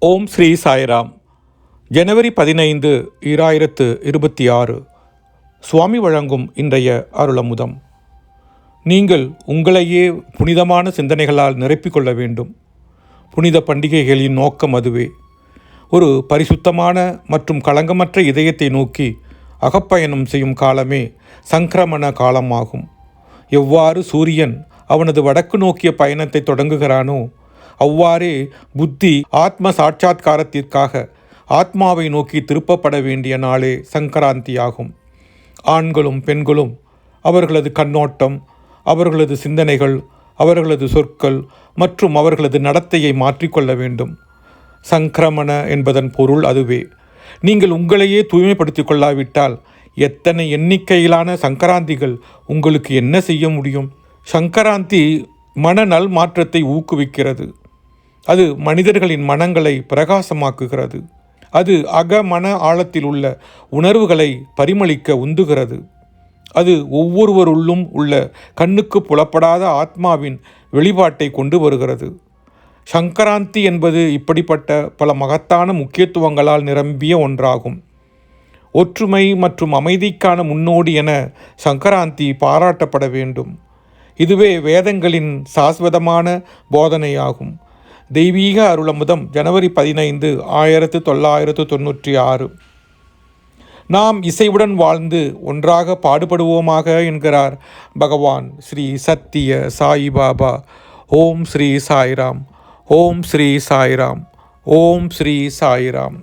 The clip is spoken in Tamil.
ஓம் ஸ்ரீ சாய்ராம். ஜனவரி பதினைந்து ஈராயிரத்து இருபத்தி ஆறு சுவாமி வழங்கும் இன்றைய அருளமுதம். நீங்கள் உங்களையே புனிதமான சிந்தனைகளால் நிரப்பிக்கொள்ள வேண்டும். புனித பண்டிகைகளின் நோக்கம் அதுவே. ஒரு பரிசுத்தமான மற்றும் களங்கமற்ற இதயத்தை நோக்கி அகப்பயணம் செய்யும் காலமே சங்கிரமண காலமாகும். எவ்வாறு சூரியன் அவனது வடக்கு நோக்கிய பயணத்தை தொடங்குகிறானோ அவ்வாறே புத்தி ஆத்ம சாட்சாத்காரத்திற்காக ஆத்மாவை நோக்கி திருப்பப்பட வேண்டிய நாளே சங்கராந்தியாகும். ஆண்களும் பெண்களும் அவர்களது கண்ணோட்டம் அவர்களது சிந்தனைகள் அவர்களது சொற்கள் மற்றும் அவர்களது நடத்தையை மாற்றிக்கொள்ள வேண்டும். சங்கிரமண என்பதன் பொருள் அதுவே. நீங்கள் உங்களையே தூய்மைப்படுத்திக் கொள்ளாவிட்டால் எத்தனை எண்ணிக்கையிலான சங்கராந்திகள் உங்களுக்கு என்ன செய்ய முடியும்? சங்கராந்தி மனநல் மாற்றத்தை ஊக்குவிக்கிறது. அது மனிதர்களின் மனங்களை பிரகாசமாக்குகிறது. அது அக மன ஆழத்தில் உள்ள உணர்வுகளை பரிமளிக்க உந்துகிறது. அது ஒவ்வொருவருள்ளும் உள்ள கண்ணுக்கு புலப்படாத ஆத்மாவின் வெளிப்பாட்டை கொண்டு வருகிறது. சங்கராந்தி என்பது இப்படிப்பட்ட பல மகத்தான முக்கியத்துவங்களால் நிரம்பிய ஒன்றாகும். ஒற்றுமை மற்றும் அமைதிக்கான முன்னோடி என சங்கராந்தி பாராட்டப்பட வேண்டும். இதுவே வேதங்களின் சாஸ்வதமான போதனையாகும். தெய்வீக அருளமுதம் ஜனவரி பதினைந்து ஆயிரத்து தொள்ளாயிரத்து தொன்னூற்றி ஆறு. நாம் இசையுடன் வாழ்ந்து ஒன்றாக பாடுபடுவோமாக என்கிறார் பகவான் ஸ்ரீ சத்திய சாயிபாபா ஓம் ஸ்ரீ சாய்ராம் ஓம் ஸ்ரீ சாய்ராம் ஓம் ஸ்ரீ சாய்ராம்.